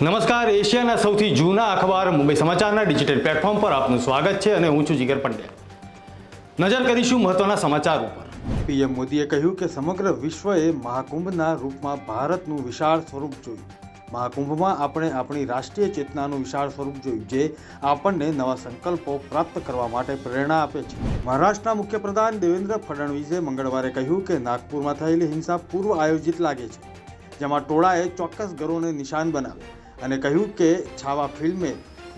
નમસ્કાર, એશિયાના સૌથી જૂના અખબાર મુંબઈ સમાચારના ડિજિટલ પ્લેટફોર્મ પર આપનું સ્વાગત છે અને હું છું જીગર પંડ્યા. નજર કરીશું મહત્વના સમાચાર ઉપર. પીએમ મોદીએ કહ્યું કે સમગ્ર વિશ્વએ મહાકુંભના રૂપમાં ભારતનું વિશાળ સ્વરૂપ જોયું. મહાકુંભમાં આપણે આપણી રાષ્ટ્રીય ચેતનાનું વિશાળ સ્વરૂપ જોયું, જે આપણને નવા સંકલ્પો પ્રાપ્ત કરવા માટે પ્રેરણા આપે છે. મહારાષ્ટ્રના મુખ્યપ્રધાન દેવેન્દ્ર ફડણવીસે મંગળવારે કહ્યું કે નાગપુરમાં થયેલી હિંસા પૂર્વ આયોજિત લાગે છે, જેમાં ટોળાએ ચોક્કસ ઘરોને નિશાન બનાવ્યા. અને કહ્યું કે છાવા ફિલ્મે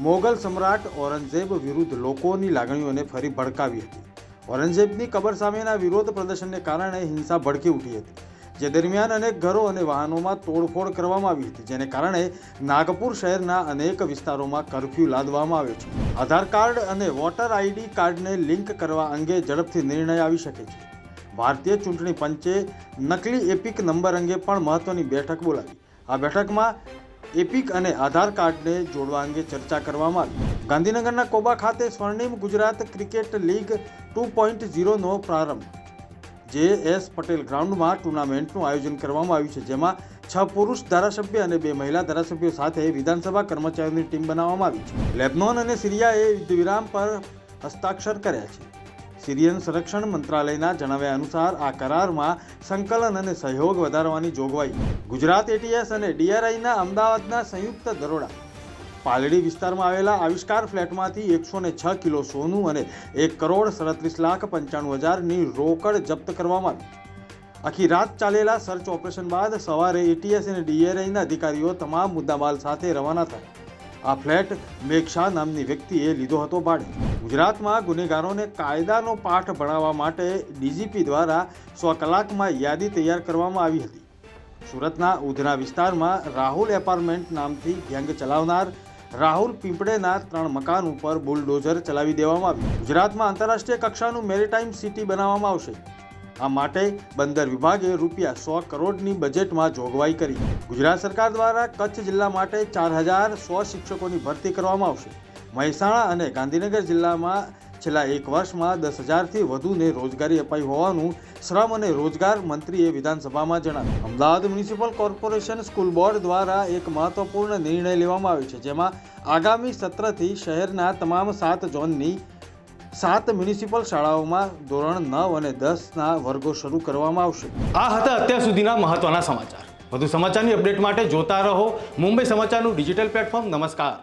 મોગલ સમ્રાટ ઔરંગઝેબ વિરુદ્ધ લોકોની લાગણીઓને ફરી ભડકાવી હતી. ઔરંગઝેબની કબર સામેના વિરોધ પ્રદર્શનને કારણે હિંસા ભડકી ઉઠી હતી, જે દરમિયાન અનેક ઘરો અને વાહનોમાં તોડફોડ કરવામાં આવી હતી, જેને કારણે નાગપુર શહેરના અનેક વિસ્તારોમાં કરફ્યુ લાદવામાં આવ્યો છે. આધાર કાર્ડ અને વોટર આઈડી કાર્ડને લિંક કરવા અંગે ઝડપથી નિર્ણય આવી શકે છે. ભારતીય ચૂંટણી પંચે નકલી એપિક નંબર અંગે પણ મહત્વની બેઠક બોલાવી. આ બેઠકમાં એપિક અને આધાર કાર્ડને જોડવા અંગે ચર્ચા કરવામાં આવી. ગાંધીનગરના કોબા ખાતે Swarnim Gujarat cricket league two point ઝીરોનો પ્રારંભ. જે એસ પટેલ ગ્રાઉન્ડમાં ટુર્નામેન્ટનું આયોજન કરવામાં આવ્યું છે, જેમાં છ પુરુષ ધારાસભ્ય અને બે મહિલા ધારાસભ્યો સાથે વિધાનસભા કર્મચારીઓની ટીમ બનાવવામાં આવી છે. લેબનોન અને સિરિયાએ યુદ્ધ વિરામ પર હસ્તાક્ષર કર્યા છે. સિરિયન સંરક્ષણ મંત્રાલયના જણાવ્યા અનુસાર આ કરારમાં સંકલન અને સહયોગ વધારવાની જોગવાઈ. ગુજરાત એટીએસ અને ડીઆરઆઈના અમદાવાદના સંયુક્ત દરોડા. પાલડી વિસ્તારમાં આવેલા આવિષ્કાર ફ્લેટમાંથી એકસો ને છ કિલો સોનું અને એક કરોડ સડત્રીસ લાખ પંચાણું હજારની રોકડ જપ્ત કરવામાં આવી. આખી રાત ચાલેલા સર્ચ ઓપરેશન બાદ સવારે એટીએસ અને ડીઆરઆઈના અધિકારીઓ તમામ મુદ્દામાલ સાથે રવાના થયા. આ ફ્લેટ મેક્ષા નામની વ્યક્તિએ લીધો હતો ભાડે. ગુજરાતમાં ગુનેગારોને કાયદાનો પાઠ ભણાવવા માટે ડીજીપી દ્વારા સો કલાકમાં યાદી તૈયાર કરવામાં આવી હતી. સુરતના ઉધના વિસ્તારમાં રાહુલ એપાર્ટમેન્ટ નામથી ગેંગ ચલાવનાર રાહુલ પીંપળેના ત્રણ મકાન ઉપર બુલડોઝર ચલાવી દેવામાં આવ્યું ગુજરાતમાં આંતરરાષ્ટ્રીય કક્ષાનું મેરીટાઈમ સિટી બનાવવામાં આવશે. આ માટે બંદર વિભાગે રૂપિયા સો કરોડની બજેટમાં જોગવાઈ કરી. ગુજરાત સરકાર દ્વારા કચ્છ જિલ્લા માટે ચાર હજાર સો શિક્ષકોની ભરતી કરવામાં આવશે. મહેસાણા અને ગાંધીનગર જિલ્લામાં છેલ્લા એક વર્ષમાં દસ હજારથી વધુને રોજગારી અપાઈ હોવાનું શ્રમ અને રોજગાર મંત્રીએ વિધાનસભામાં જણાવ્યું. Ahmedabad municipal corporation school board દ્વારા એક મહત્વપૂર્ણ નિર્ણય લેવામાં આવ્યો છે, જેમાં આગામી સત્રથી શહેરના તમામ સાત ઝોનની સાત મ્યુનિસિપલ શાળાઓમાં ધોરણ નવ અને દસના વર્ગો શરૂ કરવામાં આવશે. આ હતા અત્યાર સુધીના મહત્વના સમાચાર. વધુ સમાચારની અપડેટ માટે જોતા રહો મુંબઈ સમાચારનું ડિજિટલ પ્લેટફોર્મ. નમસ્કાર.